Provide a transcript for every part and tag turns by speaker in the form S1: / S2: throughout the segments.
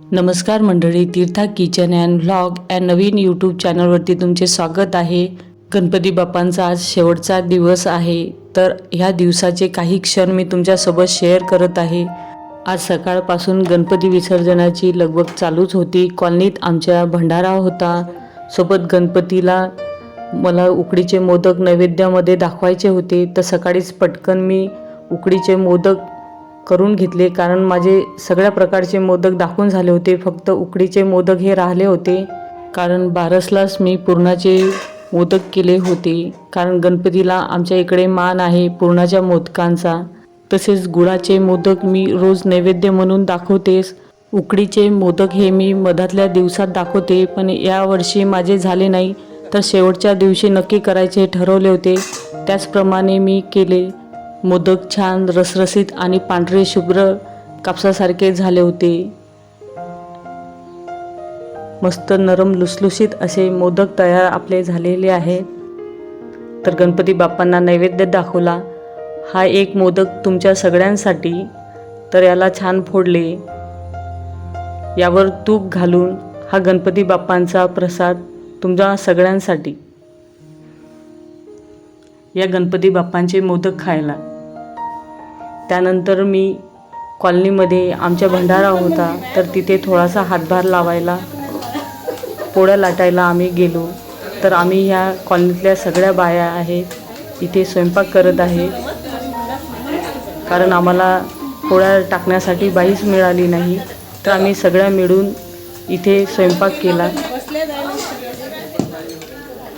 S1: नमस्कार मंडळी तीर्था kitchen and vlog या नवीन यूट्यूब चॅनलवरती तुमचे स्वागत आहे. गणपती बाप्पांचा आज शेवटचा दिवस आहे तर ह्या दिवसाचे काही क्षण मी तुमच्यासोबत शेअर करत आहे. आज सकाळपासून गणपती विसर्जनाची लगबग चालूच होती. कॉलनीत आमच्या भंडारा होता. सोबत गणपतीला मला उकडीचे मोदक नैवेद्यामध्ये दाखवायचे होते. तर सकाळीच पटकन मी उकडीचे मोदक करून घेतले. कारण माझे सगळ्या प्रकारचे मोदक दाखवून झाले होते. फक्त उकडीचे मोदक हे राहिले होते. कारण बारसलाच मी पुरणाचे मोदक केले होते. कारण गणपतीला आमच्या इकडे मान आहे पुरणाच्या मोदकांचा. तसेच गुळाचे मोदक मी रोज नैवेद्य म्हणून दाखवतेस उकडीचे मोदक हे मी मधातल्या दिवसात दाखवते. पण यावर्षी माझे झाले नाही. तर शेवटच्या दिवशी नक्की करायचे ठरवले होते. त्याचप्रमाणे मी केले. मोदक छान रसरसीत आणि पांढरे शुभ्र कापसासारखे झाले होते. मस्त नरम लुसलुशीत असे मोदक तयार आपले झालेले आहेत तर गणपती बाप्पांना नैवेद्य दाखवला. हा एक मोदक तुमच्या सगळ्यांसाठी. तर याला छान फोडले. यावर तूप घालून हा गणपती बाप्पांचा प्रसाद तुमच्या सगळ्यांसाठी. या गणपती बाप्पांचे मोदक खायला. त्यानंतर मी कॉलनीमध्ये आमच्या भंडारा होता तर तिथे थोडासा हातभार लावायला पोळ्या लाटायला आम्ही गेलो. तर आम्ही ह्या कॉलनीतल्या सगळ्या बाया आहेत इथे स्वयंपाक करत आहे. कारण आम्हाला पोळ्या टाकण्यासाठी बाईच मिळाली नाही तर आम्ही सगळ्या मिळून इथे स्वयंपाक केला.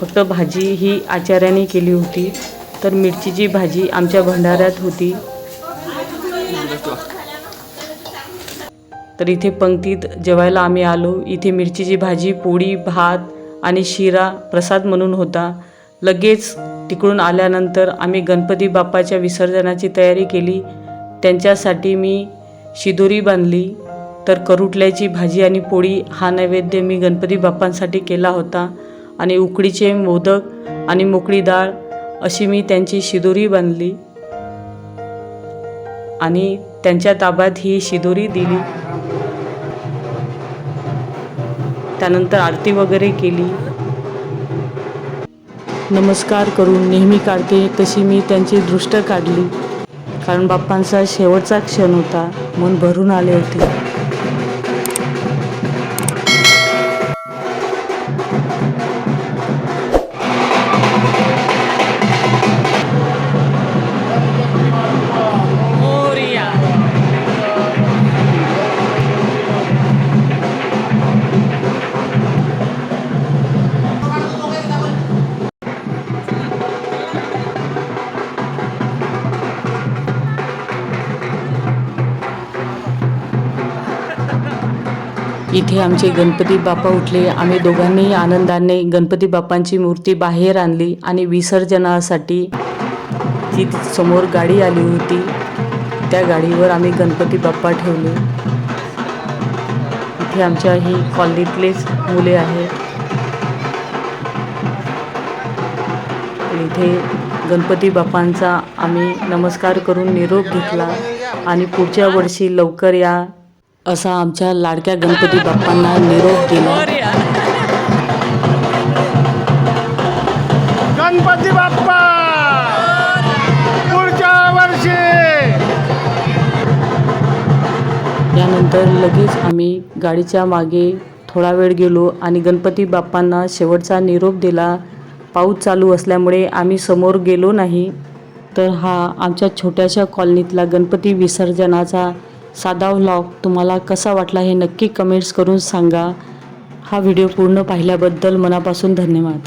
S1: फक्त भाजी ही आचार्याने केली होती तर मिरचीची भाजी आमच्या भंडाऱ्यात होती. तर इथे पंक्तीत जेवायला आम्ही आलो. इथे मिरचीची भाजी पोळी भात आणि शिरा प्रसाद म्हणून होता. लगेच तिकडून आल्यानंतर आम्ही गणपती बाप्पाच्या विसर्जनाची तयारी केली. त्यांच्यासाठी मी शिदोरी बांधली. तर करुटल्याची भाजी आणि पोळी हा नैवेद्य मी गणपती बाप्पांसाठी केला होता. आणि उकडीचे मोदक आणि मोकळी डाळ अशी मी त्यांची शिदोरी बांधली. आणि त्यांच्या ताब्यात ही शिदोरी दिली. त्यानंतर आरती वगैरे केली. नमस्कार करून नेहमी काढते तशी मी त्यांची दृष्ट काढली. कारण बाप्पांचा शेवटचा क्षण होता. मन भरून आले होते. इथे आमचे गणपती बाप्पा उठले. आम्ही दोघांनीही आनंदाने गणपती बाप्पांची मूर्ती बाहेर आणली आणि विसर्जनासाठी ती समोर गाडी आली होती त्या गाडीवर आम्ही गणपती बाप्पा ठेवले. इथे आमच्या ही कॉलनीतलेच मुले आहेत. इथे गणपती बाप्पांचा आम्ही नमस्कार करून निरोप घेतला आणि पुढच्या वर्षी लवकर या असा आमच्या लाडक्या गणपती बाप्पांना निरोप दिला.
S2: गणपती बाप्पा! पुढच्या वर्षी!
S1: यानंतर लगेच आम्ही गाडीच्या मागे थोडा वेळ गेलो आणि गणपती बाप्पांना शेवटचा निरोप दिला. पाऊस चालू असल्यामुळे आम्ही समोर गेलो नाही. तर हा आमच्या छोट्याशा कॉलनीतला गणपती विसर्जनाचा साधा व्लॉग तुम्हाला कसा वाटला हे नक्की कमेंट्स करून सांगा. हा व्हिडिओ पूर्ण पाहिल्याबद्दल मनापासून धन्यवाद.